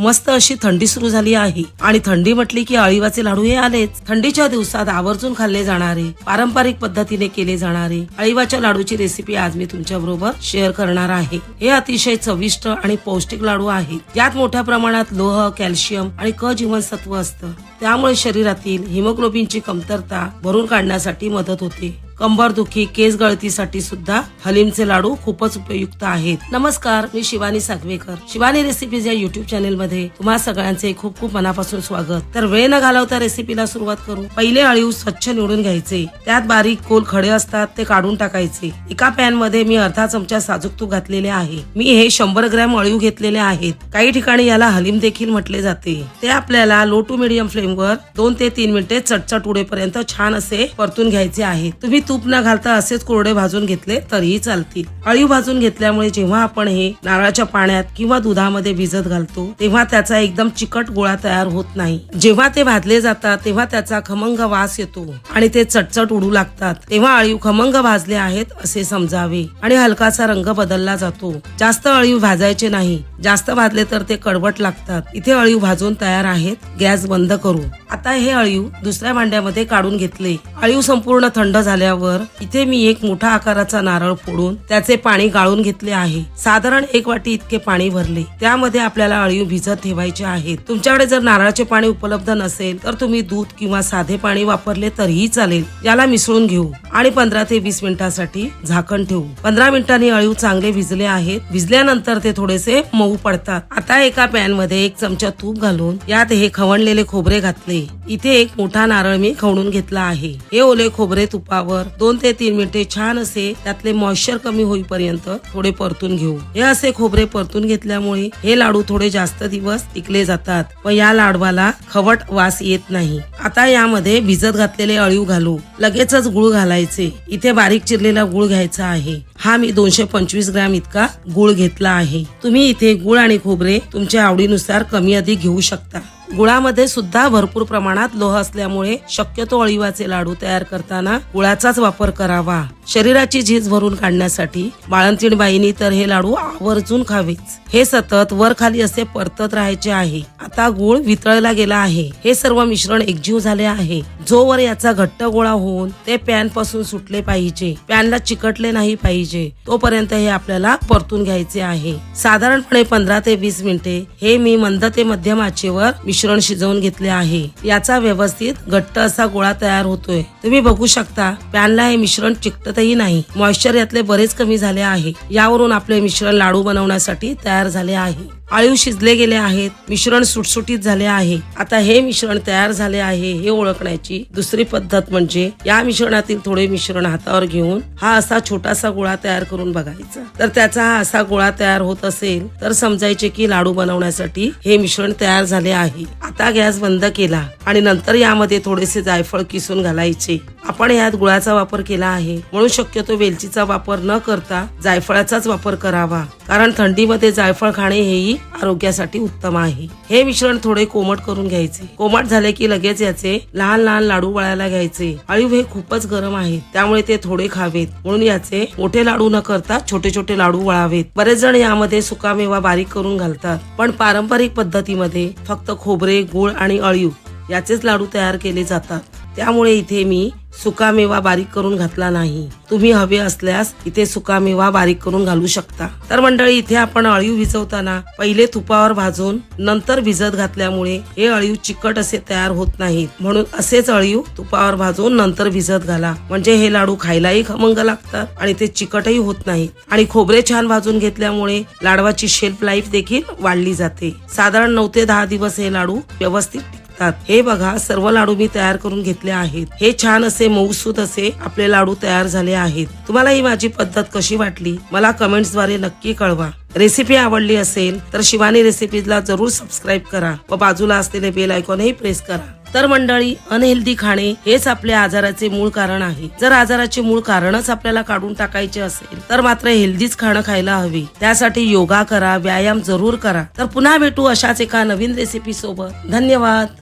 मस्त अशी थंडी सुरू झाली आहे. आणि थंडी म्हटली की अळीवाचे लाडू हे आलेच. थंडीच्या दिवसात आवर्जून खाल्ले जाणारे पारंपरिक पद्धतीने केले जाणारे अळीवाच्या लाडूची रेसिपी आज मी तुमच्या बरोबर शेअर करणार आहे. हे अतिशय चविष्ट आणि पौष्टिक लाडू आहेत. यात मोठ्या प्रमाणात लोह कॅल्शियम आणि क जीवनसत्व असतं. त्यामुळे शरीरातील हिमोग्लोबिनची कमतरता भरून काढण्यासाठी मदत होते. कंबरदुखी केस गळतीसाठी सुद्धा हलीमचे लाडू खूपच उपयुक्त आहेत. नमस्कार मी शिवानी सागवेकर. शिवानी रेसिपीज या युट्यूब चॅनेल मध्ये तुम्हा सगळ्यांचे खूप खूप मनापासून स्वागत. तर वेळ न घालवता रेसिपीला सुरुवात करू. पहिले अळीव स्वच्छ निवडून घ्यायचे. त्यात बारीक कोल खडे असतात ते काढून टाकायचे. एका पॅनमध्ये मी अर्धा चमचा साजूक तूप घातलेले आहे. मी हे शंभर ग्रॅम अळीव घेतलेले आहेत. काही ठिकाणी याला हलीम देखील म्हटले जाते. ते आपल्याला लो टू मिडियम फ्लेम वर दोन ते तीन मिनिटे चटचट उडेपर्यंत छान असे परतून घ्यायचे आहे तुम्ही तूप न घालता असेच कोरडे भाजून घेतले तरीही चालतील. अळीव भाजून घेतल्यामुळे जेव्हा आपण हे नारळाच्या पाण्यात किंवा दुधामध्ये भिजत घालतो तेव्हा त्याचा एकदम चिकट गोळा तयार होत नाही. जेव्हा ते भाजले जातात तेव्हा त्याचा खमंग वास येतो आणि ते चटचट उडू लागतात. तेव्हा अळीव खमंग भाजले आहेत असे समजावे आणि हलकासा रंग बदलला जातो. जास्त अळीव भाजायचे नाही. जास्त भाजले तर ते कडवट लागतात. इथे अळीव भाजून तयार आहेत. गॅस बंद करू. आता हे अळीव दुसऱ्या भांड्यामध्ये काढून घेतले. अळीव संपूर्ण थंड झाल्यावर इथे मी एक मोठा आकाराचा नारळ फोडून त्याचे पाणी गाळून घेतले आहे. साधारण एक वाटी इतके पाणी भरले. त्यामध्ये आपल्याला अळीव भिजत ठेवायचे आहेत. तुमच्याकडे जर नारळाचे पाणी उपलब्ध नसेल तर तुम्ही दूध किंवा साधे पाणी वापरले तरीही चालेल. याला मिसळून घेऊ आणि पंधरा ते वीस मिनिटासाठी झाकण ठेवू. पंधरा मिनिटांनी अळीव चांगले भिजले आहेत. भिजल्यानंतर ते थोडेसे मऊ पडतात. आता एका पॅनमध्ये एक चमचा तूप घालून यात हे खवणलेले खोबरे घातले. इथे एक मोठा नारळ मी खवणून घेतला आहे. हे ओले खोबरे तुपावर दोन ते तीन मिनिटे छान असे त्यातले मॉइश्चर कमी होईपर्यंत थोडे परतून घेऊ. हे असे खोबरे परतून घेतल्यामुळे हे लाडू थोडे जास्त दिवस टिकले जातात. व या लाडवाला खवट वास येत नाही. आता यामध्ये भिजत घातलेले अळीव घालू. लगेचच गुळ घालायचे. इथे बारीक चिरलेला गुळ घ्यायचा आहे. हा मी दोनशे पंचवीस ग्रॅम इतका गुळ घेतला आहे. तुम्ही इथे गुळ आणि खोबरे तुमच्या आवडीनुसार कमी अधिक घेऊ शकता. गुळामध्ये सुद्धा भरपूर प्रमाणात लोह असल्यामुळे शक्यतो अळीवाचे लाडू तयार करताना गुळाचाच वापर करावा. शरीराची झीज भरून काढण्यासाठी बाळंतीण बाईनी तर हे लाडू आवर्जून खावेच. हे सतत वर खाली असे परतत राहायचे आहे. आता गुळ वितळला गेला आहे. हे सर्व मिश्रण एकजीव झाले आहे. जोवर याचा घट्ट गोळा होऊन ते पॅनपासून सुटले पाहिजे. पॅनला चिकटले नाही पाहिजे. तोपर्यंत हे आपल्याला परतून घ्यायचे आहे. साधारणपणे पंधरा ते वीस मिनिटे हे मी मंद ते मध्यम आचेवर मिश्रण शिजवून घेतले आहे. याचा व्यवस्थित घट्ट असा गोळा तयार होतोय. तुम्ही बघू शकता पॅनला हे मिश्रण चिकटतही नाही. मॉइश्चर यातले बरेच कमी झाले आहे. यावरून आपले मिश्रण लाडू बनवण्यासाठी तयार झाले आहे. आळीव शिजले गेले आहेत मिश्रण सुटसुटीत झाले आहे. आता हे मिश्रण तयार झाले आहे हे ओळखण्याची दुसरी पद्धत म्हणजे या मिश्रणातील थोडे मिश्रण हातावर घेऊन हा असा छोटासा गोळा तयार करून बघायचा. तर त्याचा हा असा गोळा तयार होत असेल तर समजायचे की लाडू बनवण्यासाठी हे मिश्रण तयार झाले आहे. आता गॅस बंद केला आणि नंतर यामध्ये थोडेसे जायफळ किसून घालायचे. आपण यात गुळाचा वापर केला आहे. म्हणून शक्यतो वेलचीचा वापर न करता जायफळाचाच वापर करावा. कारण थंडीमध्ये जायफळ खाणे हेही आरोग्यासाठी उत्तम आहे. हे मिश्रण थोडे कोमट करून घ्यायचे. कोमट झाले की लगेच याचे लहान लहान लाडू वळायला घ्यायचे. अळीव हे खूपच गरम आहे. त्यामुळे ते थोडे खावेत. म्हणून याचे मोठे लाडू न करता छोटे छोटे लाडू वळावेत. बरेच जण यामध्ये सुकामेवा बारीक करून घालतात. पण पारंपरिक पद्धतीमध्ये फक्त खोबरे गुळ आणि अळीव याचेच लाडू तयार केले जातात. त्यामुळे इथे मी सुकामेवा बारीक करून घातला नाही. तुम्ही हवे असल्यास इथे सुकामेवा बारीक करून घालू शकता. तर मंडळी इथे आपण अळीव भिजवताना पहिले तुपावर भाजून नंतर भिजत घातल्यामुळे हे अळीव चिकट असे तयार होत नाहीत. म्हणून असेच अळीव तुपावर भाजून नंतर भिजत घाला. म्हणजे हे लाडू खायलाही खमंग लागतात आणि ते चिकटही होत नाहीत. आणि खोबरे छान भाजून घेतल्यामुळे लाडवाची शेल्फ लाईफ देखील वाढली जाते. साधारण नऊ ते दहा दिवस हे लाडू व्यवस्थित टिकतात हे बघा सर्व लाडू मी तयार करून घेतले आहेत. हे छान असे मऊसूत असे आपले लाडू तयार झाले आहेत. तुम्हाला ही माझी पद्धत कशी वाटली? मला कमेंट्सद्वारे नक्की कळवा. रेसिपी आवडली असेल तर शिवानी रेसिपीजला जरूर सबस्क्राईब करा व बाजूला असलेले बेल आयकॉनही प्रेस करा. तर मंडळी अनहेल्दी खाणे हेच आपल्या आजाराचे मूळ कारण आहे. जर आजाराचे मूळ कारणच आपल्याला काढून टाकायचे असेल तर मात्र हेल्दीच खाणं खायला हवे. त्यासाठी योगा करा व्यायाम जरूर करा. तर पुन्हा भेटू अशाच एका नवीन रेसिपी सोबत धन्यवाद!